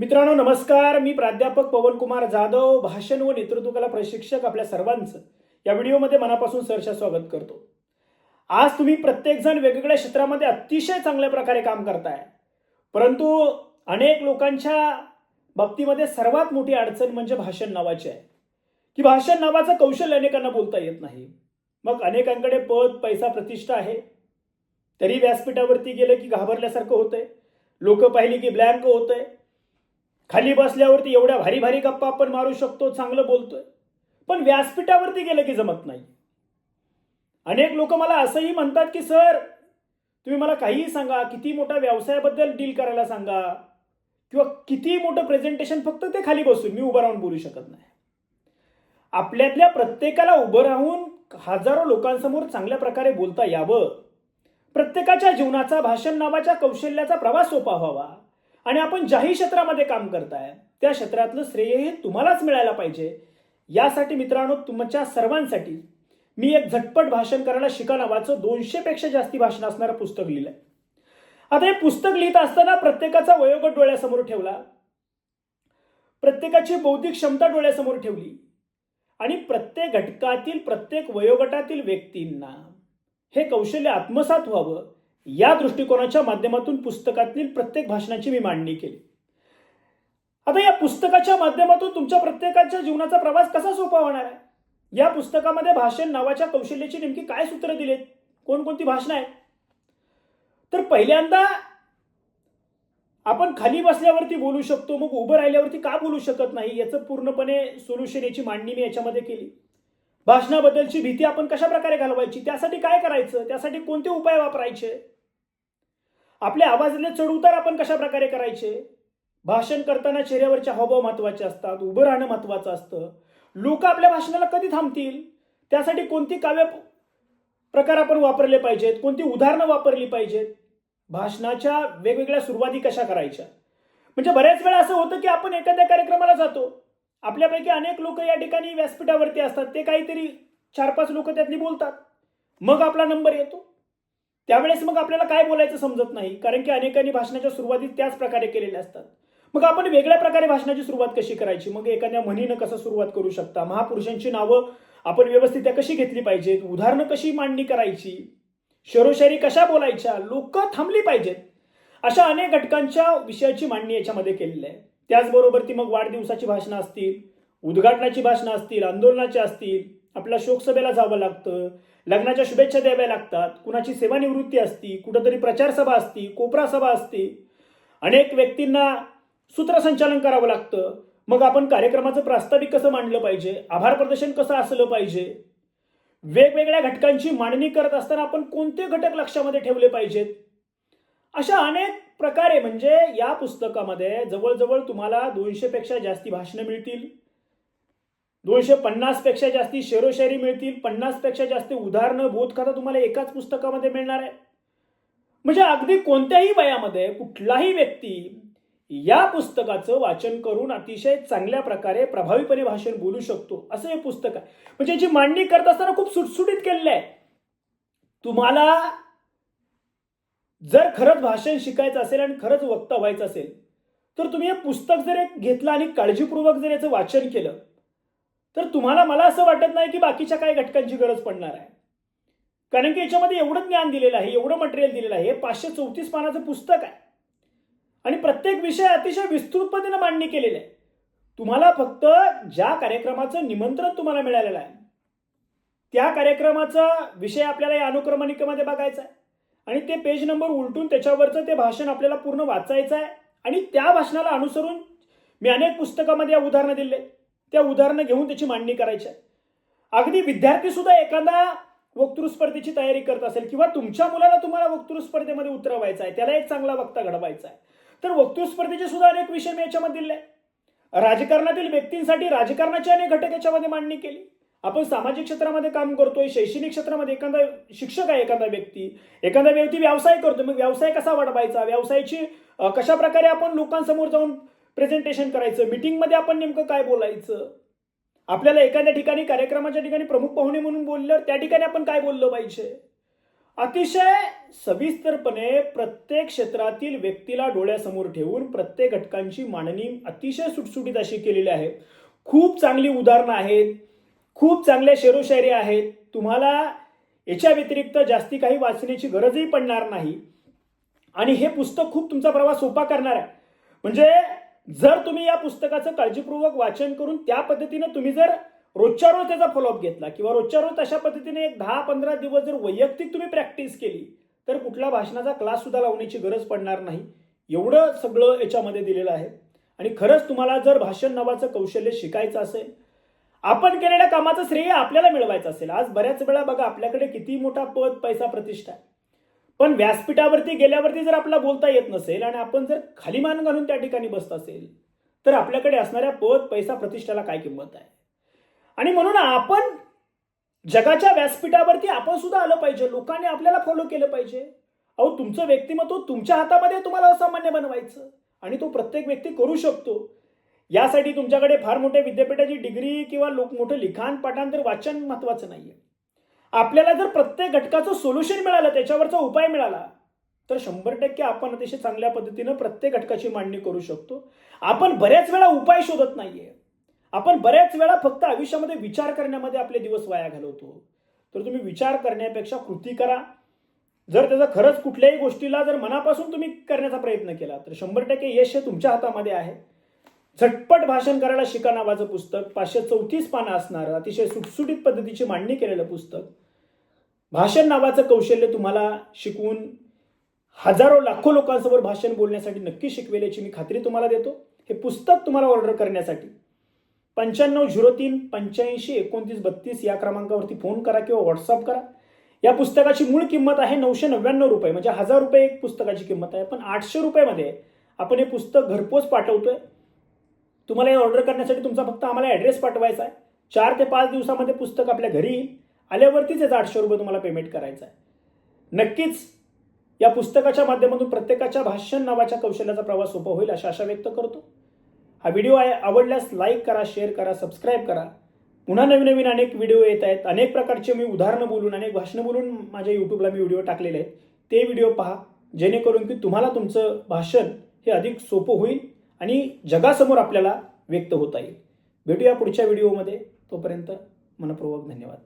मित्रांनो नमस्कार. मी प्राध्यापक पवनकुमार जाधव भाषण व नेतृत्व कला प्रशिक्षक आपल्या सर्वांचं. या व्हिडिओमध्ये मनापासून सहर्ष स्वागत करतो. आज तुम्ही प्रत्येकजण वेगवेगळ्या क्षेत्रामध्ये अतिशय चांगल्या प्रकारे काम करताय. परंतु अनेक लोकांच्या बाबतीमध्ये सर्वात मोठी अडचण म्हणजे भाषण नावाची आहे. की भाषण नावाचं कौशल्य अनेकांना बोलता येत नाही. मग अनेकांकडे पद पैसा प्रतिष्ठा आहे. तरी व्यासपीठावरती गेलं की घाबरल्यासारखं होतंय. लोक पाहिली की ब्लँक होतंय. खाली बसल्यावरती एवढ्या भारी भारी गप्पा आपण मारू शकतो चांगलं बोलतोय. पण व्यासपीठावरती गेलं की जमत नाही. अनेक लोक मला असंही म्हणतात की सर तुम्ही मला काहीही सांगा किती मोठ्या व्यवसायाबद्दल डील करायला सांगा किंवा किती मोठं प्रेझेंटेशन फक्त ते खाली बसून मी उभं राहून बोलू शकत नाही. आपल्यातल्या प्रत्येकाला उभं राहून हजारो लोकांसमोर चांगल्या प्रकारे बोलता यावं. प्रत्येकाच्या जीवनाचा भाषण नावाच्या कौशल्याचा प्रवास सोपा व्हावा. आणि आपण ज्याही क्षेत्रामध्ये काम करताय त्या क्षेत्रातलं श्रेय हे तुम्हालाच मिळायला पाहिजे. यासाठी मित्रांनो तुमच्या सर्वांसाठी मी एक झटपट भाषण करायला शिका नावाचं दोनशेपेक्षा जास्ती भाषण असणारं पुस्तक लिहिलंय. आता हे पुस्तक लिहित असताना प्रत्येकाचा वयोगट डोळ्यासमोर ठेवला. प्रत्येकाची बौद्धिक क्षमता डोळ्यासमोर ठेवली. आणि प्रत्येक घटकातील प्रत्येक वयोगटातील व्यक्तींना हे कौशल्य आत्मसात व्हावं या दृष्टिकोनाच्या माध्यमातून पुस्तकातील प्रत्येक भाषणाची मी मांडणी केली. आता या पुस्तकाच्या माध्यमातून तुमच्या प्रत्येकाच्या जीवनाचा प्रवास कसा सोपा होणार आहे? या पुस्तकामध्ये भाषण नावाच्या कौशल्याची नेमकी काय सूत्र दिलेत? कोणकोणती भाषणं आहेत? तर पहिल्यांदा आपण खाली बसल्यावरती बोलू शकतो मग उभं राहिल्यावरती का बोलू शकत नाही याचं पूर्णपणे सोल्युशन याची मांडणी मी याच्यामध्ये केली. भाषणाबद्दलची भीती आपण कशा प्रकारे घालवायची? त्यासाठी काय करायचं? त्यासाठी कोणते उपाय वापरायचे? आपल्या आवाजातले चढउतार आपण कशा प्रकारे करायचे? भाषण करताना चेहऱ्यावरचे हावभाव महत्त्वाचे असतात उभं राहणं महत्वाचं असतं. लोक आपल्या भाषणाला कधी थांबतील? त्यासाठी कोणती काव्य प्रकार आपण वापरले पाहिजेत? कोणती उदाहरणं वापरली पाहिजेत? भाषणाच्या वेगवेगळ्या सुरुवाती कशा करायच्या? म्हणजे बऱ्याच वेळा असं होतं की आपण एखाद्या कार्यक्रमाला जातो. आपल्यापैकी अनेक लोक या ठिकाणी व्यासपीठावरती असतात. ते काहीतरी चार पाच लोक त्यातली बोलतात. मग आपला नंबर येतो. त्यावेळेस मग आपल्याला काय बोलायचं समजत नाही. कारण की अनेकांनी भाषणाच्या सुरुवातीत त्याच प्रकारे केलेल्या असतात. मग आपण वेगळ्या प्रकारे भाषणाची सुरुवात कशी करायची? मग एखाद्या म्हणीनं कसं सुरुवात करू शकता? महापुरुषांची नावं आपण व्यवस्थित त्या कशी घेतली पाहिजेत? उदाहरणं कशी मांडणी करायची? शरोशारी कशा बोलायच्या? लोक थांबली पाहिजेत. अशा अनेक घटकांच्या विषयाची मांडणी याच्यामध्ये केलेली आहे. त्याचबरोबर ती मग वाढदिवसाची भाषणं असतील उद्घाटनाची भाषणं असतील आंदोलनाची असतील आपल्या शोकसभेला जावं लागतं लग्नाच्या शुभेच्छा द्याव्या लागतात कुणाची सेवानिवृत्ती असती कुठंतरी प्रचार सभा असती कोपरा सभा असती. अनेक व्यक्तींना सूत्रसंचालन करावं लागतं. मग आपण कार्यक्रमाचं प्रास्ताविक कसं मांडलं पाहिजे? आभार प्रदर्शन कसं असलं पाहिजे? वेगवेगळ्या घटकांची मांडणी करत असताना आपण कोणते घटक लक्षामध्ये ठेवले पाहिजेत? अशा अनेक प्रकारे म्हणजे या पुस्तकामध्ये जवळजवळ तुम्हाला दोनशेपेक्षा जास्ती भाषणं मिळतील. दोनशे पन्नासपेक्षा जास्ती शेरोशायरी मिळतील. पन्नासपेक्षा जास्त जास्ती उदाहरणं बोधकथा तुम्हाला एकाच पुस्तकामध्ये मिळणार आहे. म्हणजे अगदी कोणत्याही वयामध्ये कुठलाही व्यक्ती या पुस्तकाचं वाचन करून अतिशय चांगल्या प्रकारे प्रभावीपणे भाषण बोलू शकतो. असं हे पुस्तक आहे. म्हणजे याची मांडणी करत असताना खूप सुटसुटीत केलेलं आहे. तुम्हाला जर खरंच भाषण शिकायचं असेल आणि खरंच वक्ता व्हायचं असेल तर तुम्ही हे पुस्तक जर एक घेतलं आणि काळजीपूर्वक जर याचं वाचन केलं तर तुम्हाला मला असं वाटत नाही की बाकीच्या काही घटकांची गरज पडणार आहे. कारण की याच्यामध्ये एवढं ज्ञान दिलेलं आहे एवढं मटेरियल दिलेलं आहे हे पाचशे चौतीस पानाचं पुस्तक आहे. आणि प्रत्येक विषय अतिशय विस्तृत मांडणी केलेली आहे. तुम्हाला फक्त ज्या कार्यक्रमाचं निमंत्रण तुम्हाला मिळालेलं आहे त्या कार्यक्रमाचा विषय आपल्याला या अनुक्रमणिकेमध्ये बघायचा आहे. आणि ते पेज नंबर उलटून त्याच्यावरचं ते भाषण आपल्याला पूर्ण वाचायचं आहे. आणि त्या भाषणाला अनुसरून मी अनेक पुस्तकामध्ये या उदाहरणं दिले. त्या उदाहरणं घेऊन त्याची मांडणी करायची आहे. अगदी विद्यार्थी सुद्धा एखादा वक्तृ स्पर्धेची तयारी करत असेल किंवा तुमच्या मुलाला तुम्हाला वक्तृ स्पर्धेमध्ये उतरवायचा आहे त्याला एक चांगला वक्ता घडवायचा आहे. तर वक्तृ स्पर्धेचे सुद्धा अनेक विषय मी याच्यामध्ये दिले. राजकारणातील व्यक्तींसाठी राजकारणाचे अनेक घटक याच्यामध्ये मांडणी केली. आपण सामाजिक क्षेत्रामध्ये काम करतोय शैक्षणिक क्षेत्रामध्ये एखादा शिक्षक आहे एखादा व्यक्ती एखादा व्यक्ती व्यवसाय करतो मग व्यवसाय कसा वाढवायचा व्यवसायाची कशा प्रकारे आपण लोकांसमोर जाऊन प्रेझेंटेशन करायचं मिटिंगमध्ये आपण नेमकं काय बोलायचं? आपल्याला एखाद्या ठिकाणी कार्यक्रमाच्या ठिकाणी प्रमुख पाहुणे म्हणून बोलल्यावर त्या ठिकाणी आपण काय बोललं पाहिजे? अतिशय सविस्तरपणे प्रत्येक क्षेत्रातील व्यक्तीला डोळ्यासमोर ठेवून प्रत्येक घटकांची मांडणी अतिशय सुटसुटीत अशी केलेली आहे. खूप चांगली उदाहरणं आहेत. खूप चांगल्या शेरोशायरी आहेत. तुम्हाला याच्या व्यतिरिक्त जास्ती काही वाचण्याची गरजही पडणार नाही. आणि हे पुस्तक खूप तुमचा प्रवास सोपा करणार आहे. म्हणजे जर तुम्ही या पुस्तकाचं काळजीपूर्वक वाचन करून त्या पद्धतीनं तुम्ही जर रोजच्या रोज त्याचा फॉलोअप घेतला किंवा रोजच्या रोज अशा पद्धतीने एक दहा पंधरा दिवस जर वैयक्तिक तुम्ही प्रॅक्टिस केली तर कुठला भाषणाचा क्लास सुद्धा लावण्याची गरज पडणार नाही. एवढं सगळं याच्यामध्ये दिलेलं आहे. आणि खरंच तुम्हाला जर भाषण नावाचं कौशल्य शिकायचं असेल आपण केलेल्या कामाचं श्रेय आपल्याला मिळवायचं असेल. आज बऱ्याच वेळा बघा आपल्याकडे किती मोठा पद पैसा प्रतिष्ठा आहे. पण व्यासपीठावरती गेल्यावरती जर आपल्याला बोलता येत नसेल आणि आपण जर खाली मान घालून त्या ठिकाणी बसत असेल तर आपल्याकडे असणाऱ्या पद पैसा प्रतिष्ठाला काय किंमत आहे? आणि म्हणून आपण जगाच्या व्यासपीठावरती आपण सुद्धा आलं पाहिजे. लोकांनी आपल्याला फॉलो केलं पाहिजे. अहो तुमचं व्यक्तिमत्व तुमच्या हातामध्ये तुम्हाला असामान्य बनवायचं. आणि तो प्रत्येक व्यक्ती करू शकतो. यासाठी तुमच्याकडे फार मोठ्या विद्यापीठाची डिग्री किंवा लोक मोठं लिखाण पाठांतर वाचन महत्वाचं नाहीये. आपल्याला जर प्रत्येक घटकाचं सोल्युशन मिळालं त्याच्यावरचा उपाय मिळाला तर शंभर टक्के आपण अतिशय चांगल्या पद्धतीनं प्रत्येक घटकाची मांडणी करू शकतो. आपण बऱ्याच वेळा उपाय शोधत नाहीये. आपण बऱ्याच वेळा फक्त आयुष्यामध्ये विचार करण्यामध्ये आपले दिवस वाया घालवतो. तर तुम्ही विचार करण्यापेक्षा कृती करा. जर त्याचा खरंच कुठल्याही गोष्टीला जर मनापासून तुम्ही करण्याचा प्रयत्न केला तर शंभर टक्के यश हे तुमच्या हातामध्ये आहे. झटपट भाषण करायला शिका नावाचं पुस्तक पाचशे चौतीस पानं असणारं अतिशय सुटसुटीत पद्धतीची मांडणी केलेलं पुस्तक. भाषण नावाचं कौशल्य तुम्हाला शिकवून हजारो लाखो लोकांसमोर भाषण बोलण्यासाठी नक्की शिकवेल याची मी खात्री तुम्हाला देतो. हे पुस्तक तुम्हाला ऑर्डर करण्यासाठी पंच्याण्णव झिरो तीन पंच्याऐंशी एकोणतीस बत्तीस या क्रमांकावरती फोन करा किंवा व्हॉट्सअप करा. या पुस्तकाची मूळ किंमत आहे नऊशे नव्याण्णव रुपये म्हणजे हजार रुपये एक पुस्तकाची किंमत आहे. पण आठशे रुपयामध्ये आपण हे पुस्तक घरपोच पाठवतोय. तुम्हाला हे ऑर्डर करण्यासाठी तुमचा फक्त आम्हाला ॲड्रेस पाठवायचा आहे. चार ते पाच दिवसामध्ये पुस्तक आपल्या घरी येईल. आल्यावरतीच याचा आठशे रुपये तुम्हाला पेमेंट करायचा आहे. नक्कीच या पुस्तकाच्या माध्यमातून प्रत्येकाच्या भाषण नावाच्या कौशल्याचा प्रवास सोपा होईल अशा आशा व्यक्त करतो. हा व्हिडिओ आहे. आवडल्यास लाईक करा शेअर करा सबस्क्राईब करा. पुन्हा नवीन नवीन अनेक व्हिडिओ येत आहेत. अनेक प्रकारचे मी उदाहरणं बोलून अनेक भाषणं बोलून माझ्या यूट्यूबला मी व्हिडिओ टाकलेले आहेत. ते व्हिडिओ पहा. जेणेकरून की तुम्हाला तुमचं भाषण हे अधिक सोपं होईल. आणि जगासमोर आपल्याला व्यक्त होता येईल. भेटूया पुढच्या व्हिडिओमध्ये. तोपर्यंत मनपूर्वक धन्यवाद.